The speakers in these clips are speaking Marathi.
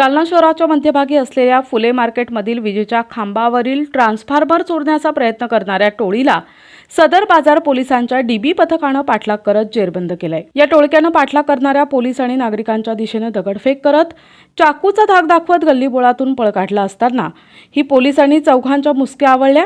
जालना शहराच्या मध्यभागी असलेल्या फुले मार्केटमधील विजेच्या खांबावरील ट्रान्सफॉर्मर चोरण्याचा प्रयत्न करणाऱ्या टोळीला सदर बाजार पोलिसांच्या डीबी पथकानं पाठलाग करत जेरबंद केलाय. या टोळक्यानं पाठलाग करणाऱ्या पोलीस आणि नागरिकांच्या दिशेनं दगडफेक करत चाकूचा धाक दाखवत गल्लीबोळातून पळ काढला असताना ही पोलिसांनी चौघांच्या मुसक्या आवळल्या.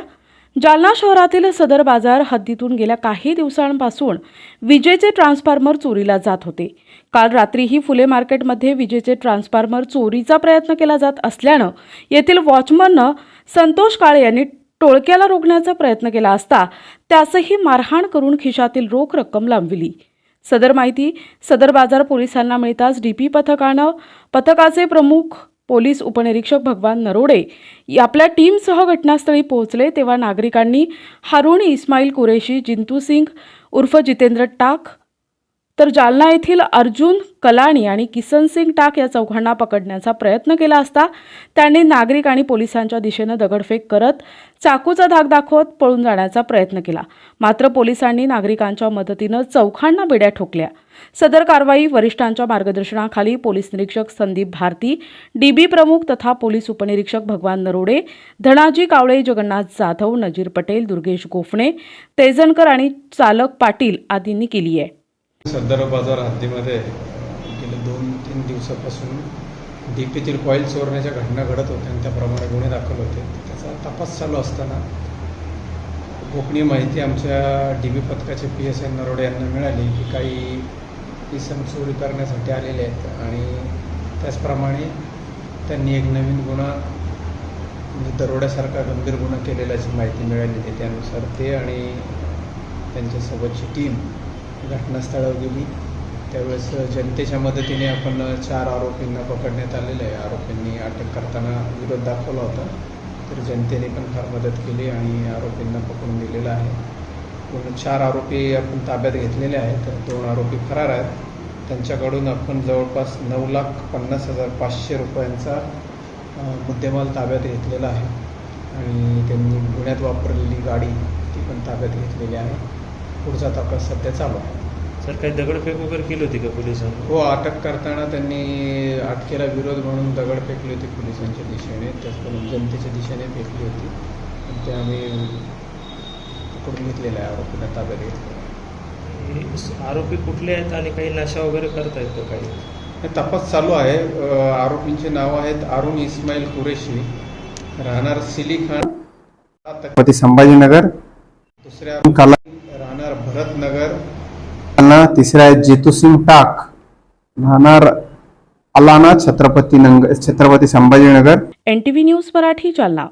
जालना शहरातील सदर बाजार हद्दीतून गेल्या काही दिवसांपासून विजेचे ट्रान्सफॉर्मर चोरीला जात होते. काल रात्रीही फुले मार्केटमध्ये विजेचे ट्रान्सफॉर्मर चोरीचा प्रयत्न केला जात असल्यानं येथील वॉचमननं संतोष काळे यांनी टोळक्याला रोखण्याचा प्रयत्न केला असता त्यासही मारहाण करून खिशातील रोख रक्कम लांबविली. सदर माहिती सदर बाजार पोलिसांना मिळताच डी पी पथकानं पथकाचे प्रमुख पोलीस उपनिरीक्षक भगवान नरोडे आपल्या टीमसह घटनास्थळी पोहोचले तेव्हा नागरिकांनी हारून इस्माईल कुरेशी जिंतू सिंग उर्फ जितेंद्र टाक तर जालना येथील अर्जुन कलाणी आणि किसन सिंग टाक या चौघांना पकडण्याचा प्रयत्न केला असता त्यांनी नागरिक आणि पोलिसांच्या दिशेनं दगडफेक करत चाकूचा धाक दाखवत पळून जाण्याचा प्रयत्न केला. मात्र पोलिसांनी नागरिकांच्या मदतीनं चौघांना बेड्या ठोकल्या. सदर कारवाई वरिष्ठांच्या मार्गदर्शनाखाली पोलीस निरीक्षक संदीप भारती डीबी प्रमुख तथा पोलीस उपनिरीक्षक भगवान नरोडे धनाजी कावळे जगन्नाथ जाधव नजीर पटेल दुर्गेश गोफणे तेजनकर आणि चालक पाटील आदींनी केली आहे. सदर बाजार हद्दीमध्ये गेल्या दोन तीन दिवसापासून डी पीतील कॉईल चोरण्याच्या घटना घडत होत्या आणि त्याप्रमाणे गुन्हे दाखल होते. त्याचा तपास चालू असताना कोकणी माहिती आमच्या डी बी पथकाचे पी एस एन नरोडे यांना मिळाली की काही इसम चोरी करण्यासाठी आलेले आहेत आणि त्याचप्रमाणे त्यांनी एक नवीन गुन्हा म्हणजे दरोड्यासारखा गंभीर गुन्हा केलेल्याची माहिती मिळाली त्यानुसार ते आणि त्यांच्यासोबतची टीम घटनास्थळावर गेली. त्यावेळेस जनतेच्या मदतीने आपण चार आरोपींना पकडण्यात आलेलं आहे. आरोपींनी अटक करताना विरोध दाखवला होता. तर जनतेने पण फार मदत केली आणि आरोपींना पकडून दिलेलं आहे. पूर्ण चार आरोपी आपण ताब्यात घेतलेले आहेत. दोन आरोपी फरार आहेत. त्यांच्याकडून आपण जवळपास नऊ लाख पन्नास हजार पाचशे रुपयांचा मुद्देमाल ताब्यात घेतलेला आहे. आणि त्यांनी गुन्ह्यात वापरलेली गाडी ती पण ताब्यात घेतलेली आहे. पुढचा तपास सध्या चालू आहे. सर काही दगडफेक वगैरे केली होती का पोलिसांनी? हो अटक करताना त्यांनी अटकेला विरोध म्हणून दगड फेकली होती पोलिसांच्या दिशेने. त्याचप्रमाणे जनतेच्या दिशेने फेकली होती. पण ते आम्ही पकडून घेतलेलं आहे आरोपीला ताब्यात घेतलेलं आहे. हे आरोपी कुठले आहेत आणि काही नशा वगैरे करतायत का काही? हे तपास चालू आहे. आरोपींची नावं आहेत अरुण इस्माईल कुरेशी राहणार सिली खान संभाजीनगर दुसऱ्या राहणार भरतनगर तिसरा आहे जितूसिंग टाक. राहणार अलाना छत्रपती नंग Chhatrapati Sambhajinagar. N T V news Marathi Jalna.